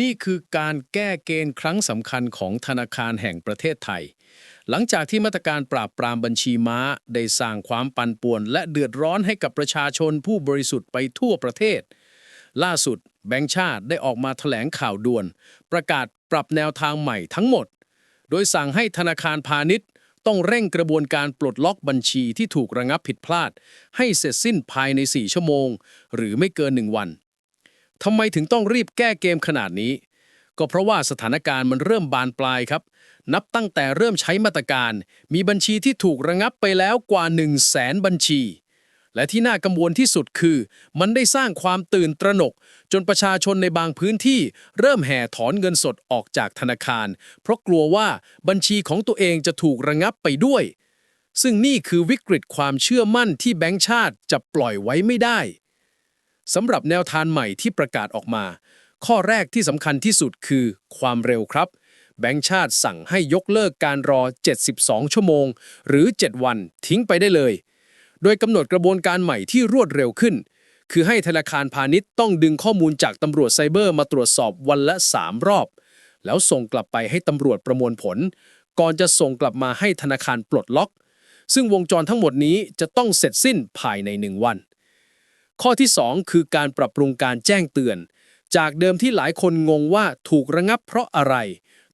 นี่คือการแก้เกณฑ์ครั้งสำคัญของธนาคารแห่งประเทศไทย หลังจากที่มาตรการปราบปรามบัญชีม้า ได้สร้างความปั่นป่วน และเดือดร้อนให้กับประชาชนผู้บริสุทธิ์ไปทั่วประเทศ ล่าสุด แบงก์ชาติได้ออกมาแถลงข่าวด่วน ประกาศปรับแนวทางใหม่ทั้งหมด โดยสั่งให้ธนาคารพาณิชย์ ต้องเร่งกระบวนการปลดล็อกบัญชีที่ถูกระงับผิดพลาด ให้เสร็จสิ้นภายใน 4 ชั่วโมง หรือไม่เกิน 1 วัน ทำไมถึงต้องรีบแก้เกมขนาดนี้ ก็เพราะว่าสถานการณ์มันเริ่มบานปลายครับ นับตั้งแต่เริ่มใช้มาตรการ มีบัญชีที่ถูกระงับไปแล้วกว่า 1 0 0 0 0แสนบัญชี และที่น่ากังวลที่สุดคือ มันได้สร้างความตื่นตระหนก จนประชาชนในบางพื้นที่ เริ่มแห่ถอนเงินสดออกจากธนาคาร เพราะกลัวว่าบัญชีของตัวเองจะถูกระงับไปด้วยซึ่งนี่คือวิกฤตความเชื่อมั่นที่แบงก์ชาติจะปล่อยไว้ไม่ได้ สำหรับแนวทางใหม่ที่ประกาศออกมา ข้อแรกที่สำคัญที่สุดคือความเร็วครับ แบงก์ชาติสั่งให้ยกเลิกการรอ 72 ชั่วโมง หรือ 7 วันทิ้งไปได้เลย โดยกำหนดกระบวนการใหม่ที่รวดเร็วขึ้น คือให้ธนาคารพาณิชย์ต้องดึงข้อมูลจากตำรวจไซเบอร์มาตรวจสอบวันละ 3 รอบ แล้วส่งกลับไปให้ตำรวจประมวลผล ก่อนจะส่งกลับมาให้ธนาคารปลดล็อก ซึ่งวงจรทั้งหมดนี้จะต้องเสร็จสิ้นภายใน 1 วัน ข้อที่ 2 คือการปรับปรุงการแจ้งเตือน จากเดิมที่หลายคนงงว่าถูกระงับเพราะอะไร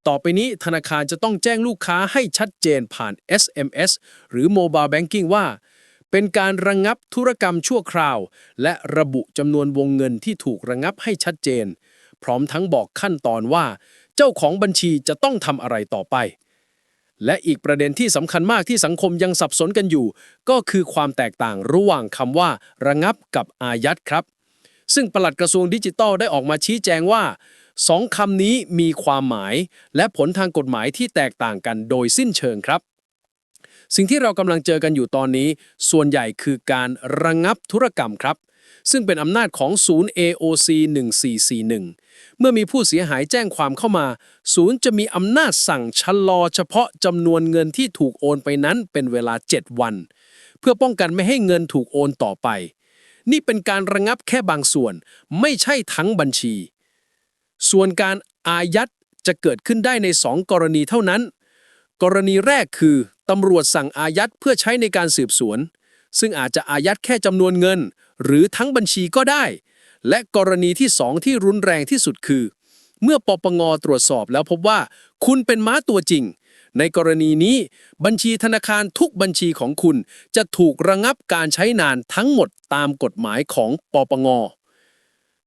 ต่อไปนี้ธนาคารจะต้องแจ้งลูกค้าให้ชัดเจนผ่าน SMS หรือ Mobile Banking ว่า เป็นการระงับธุรกรรมชั่วคราว และระบุจำนวนวงเงินที่ถูกระงับให้ชัดเจน พร้อมทั้งบอกขั้นตอนว่า เจ้าของบัญชีจะต้องทำอะไรต่อไป และอีกประเด็นที่สำคัญมากที่สังคมยังสับสนกันอยู่ ก็คือความแตกต่างระหว่างคำว่า ระงับกับอายัดครับ ซึ่งปลัดกระทรวงดิจิทัลได้ออกมาชี้แจงว่าสองคำนี้มีความหมาย และผลทางกฎหมายที่แตกต่างกันโดยสิ้นเชิงครับ สิ่งที่เรากำลังเจอกันอยู่ตอนนี้ ส่วนใหญ่คือการระงับธุรกรรมครับ ซึ่งเป็นอำนาจของศูนย์ AOC 1441 เมื่อมีผู้เสียหายแจ้งความเข้ามา ศูนย์จะมีอำนาจสั่งชะลอเฉพาะจำนวนเงินที่ถูกโอนไปนั้นเป็นเวลา 7 วัน เพื่อป้องกันไม่ให้เงินถูกโอนต่อไป นี่เป็นการระงับแค่บางส่วน ไม่ใช่ทั้งบัญชี ส่วนการอายัดจะเกิดขึ้นได้ใน 2 กรณีเท่านั้น กรณีแรกคือตำรวจสั่งอายัดเพื่อใช้ในการสืบสวน ซึ่งอาจจะอายัดแค่จำนวนเงิน หรือทั้งบัญชีก็ได้ และกรณีที่2ที่รุนแรงที่สุดคือ เมื่อปปงตรวจสอบแล้วพบว่า คุณเป็นม้าตัวจริง ในกรณีนี้ บัญชีธนาคารทุกบัญชีของคุณ จะถูกระงับการใช้นานทั้งหมดตามกฎหมายของปปง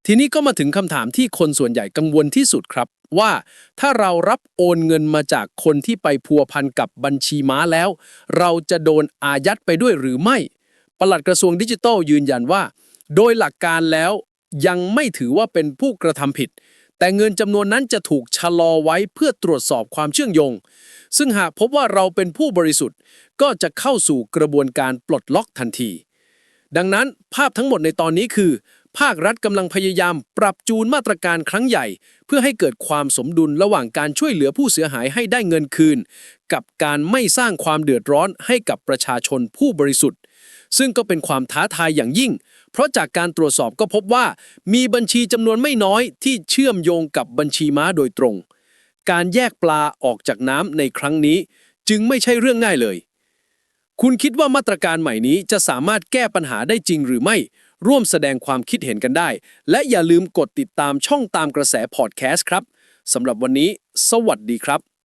ทีนี้ก็มาถึงคำถามที่คนส่วนใหญ่กังวลที่สุดครับ ว่าถ้าเรารับโอนเงินมาจากคนที่ไปพัวพันกับบัญชีม้าแล้ว เราจะโดนอายัดไปด้วยหรือไม่ ปลัดกระทรวงดิจิทัลยืนยันว่า โดยหลักการแล้วยังไม่ถือว่าเป็นผู้กระทำผิด แต่เงินจำนวนนั้นจะถูกชะลอไว้เพื่อตรวจสอบความเชื่อมโยง ซึ่งหากพบว่าเราเป็นผู้บริสุทธิ์ ก็จะเข้าสู่กระบวนการปลดล็อกทันที ดังนั้นภาพทั้งหมดในตอนนี้คือ ภาครัฐกำลังพยายามปรับจูนมาตรการครั้งใหญ่ เพื่อให้เกิดความสมดุลระหว่างการช่วยเหลือผู้เสียหายให้ได้เงินคืน กับการไม่สร้างความเดือดร้อนให้กับประชาชนผู้บริสุทธิ์ ซึ่งก็เป็นความท้าทายอย่างยิ่ง เพราะจากการตรวจสอบก็พบว่า มีบัญชีจำนวนไม่น้อยที่เชื่อมโยงกับบัญชีม้าโดยตรง การแยกปลาออกจากน้ำในครั้งนี้ จึงไม่ใช่เรื่องง่ายเลย คุณคิดว่ามาตรการใหม่นี้จะสามารถแก้ปัญหาได้จริงหรือไม่ ร่วมแสดงความคิดเห็นกันได้ และอย่าลืมกดติดตามช่องตามกระแสพอดแคสต์ครับสำหรับวันนี้ สวัสดีครับ